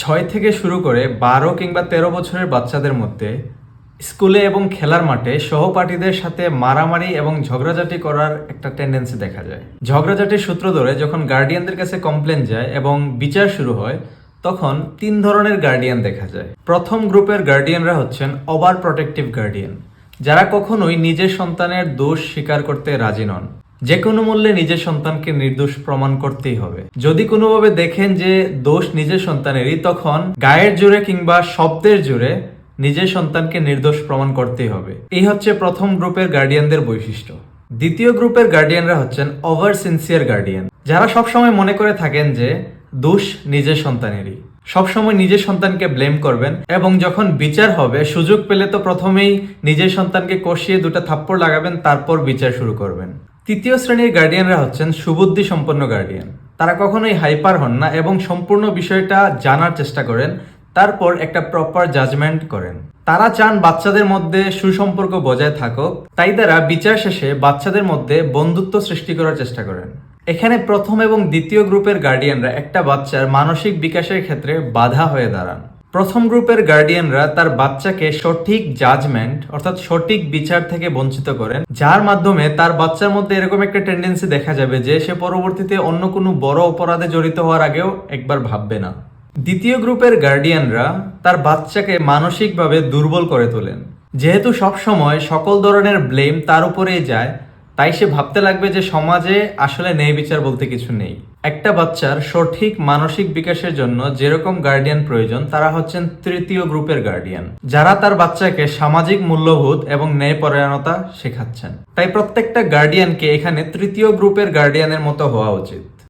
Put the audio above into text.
ছয় থেকে শুরু করে বারো কিংবা তেরো বছরের বাচ্চাদের মধ্যে স্কুলে এবং খেলার মাঠে সহপাঠীদের সাথে মারামারি এবং ঝগড়াঝাটি করার একটা টেন্ডেন্সি দেখা যায়। ঝগড়াঝাটির সূত্র ধরে যখন গার্ডিয়ানদের কাছে কমপ্লেন যায় এবং বিচার শুরু হয়, তখন তিন ধরনের গার্ডিয়ান দেখা যায়। প্রথম গ্রুপের গার্ডিয়ানরা হচ্ছেন ওভার প্রোটেক্টিভ গার্ডিয়ান যারা কখনোই নিজের সন্তানের দোষ স্বীকার করতে রাজি নন। যে কোনো মূল্যে নিজের সন্তানকে নির্দোষ প্রমাণ করতেই হবে। যদি কোনোভাবে দেখেন যে দোষ নিজের সন্তানেরই, তখন গায়ের জোরে কিংবা শব্দের জোরে নিজের সন্তানকে নির্দোষ প্রমাণ করতেই হবে। এই হচ্ছে প্রথম গ্রুপের গার্ডিয়ানদের বৈশিষ্ট্য। দ্বিতীয় গ্রুপের গার্ডিয়ানরা হচ্ছেন ওভার সিনসিয়ার গার্ডিয়ান, যারা সবসময় মনে করে থাকেন যে দোষ নিজের সন্তানেরই। সবসময় নিজের সন্তানকে ব্লেম করবেন এবং যখন বিচার হবে, সুযোগ পেলে তো প্রথমেই নিজের সন্তানকে কষিয়ে দুটো থাপ্পড় লাগাবেন, তারপর বিচার শুরু করবেন। তৃতীয় শ্রেণির গার্ডিয়ানরা হচ্ছেন সুবুদ্ধি সম্পন্ন গার্ডিয়ান তারা কখনোই হাইপার হন না এবং সম্পূর্ণ বিষয়টা জানার চেষ্টা করেন, তারপর একটা প্রপার জাজমেন্ট করেন। তারা চান বাচ্চাদের মধ্যে সুসম্পর্ক বজায় থাকুক, তাই তারা বিচার শেষে বাচ্চাদের মধ্যে বন্ধুত্ব সৃষ্টি করার চেষ্টা করেন। এখানে প্রথম এবং দ্বিতীয় গ্রুপের গার্ডিয়ানরা একটা বাচ্চার মানসিক বিকাশের ক্ষেত্রে বাধা হয়ে দাঁড়ান। প্রথম গ্রুপের গার্ডিয়ানরা তার বাচ্চাকে সঠিক জাজমেন্ট অর্থাৎ সঠিক বিচার থেকে বঞ্চিত করেন, যার মাধ্যমে তার বাচ্চার মধ্যে এরকম একটা টেন্ডেন্সি দেখা যাবে যে সে পরবর্তীতে অন্য কোনো বড় অপরাধে জড়িত হওয়ার আগেও একবার ভাববে না। দ্বিতীয় গ্রুপের গার্ডিয়ানরা তার বাচ্চাকে মানসিকভাবে দুর্বল করে তোলেন। যেহেতু সব সময় সকল ধরনের ব্লেম তার উপরেই যায়, তাই সে ভাবতে লাগবে যে সমাজে আসলে ন্যায় বিচার বলতে কিছু নেই। একটা বাচ্চার সঠিক মানসিক বিকাশের জন্য যেরকম গার্ডিয়ান প্রয়োজন, তারা হচ্ছেন তৃতীয় গ্রুপের গার্ডিয়ান যারা তার বাচ্চাকে সামাজিক মূল্যবোধ এবং ন্যায়পরায়ণতা শেখাচ্ছেন। তাই প্রত্যেকটা গার্ডিয়ানকে এখানে তৃতীয় গ্রুপের গার্ডিয়ানের মতো হওয়া উচিত।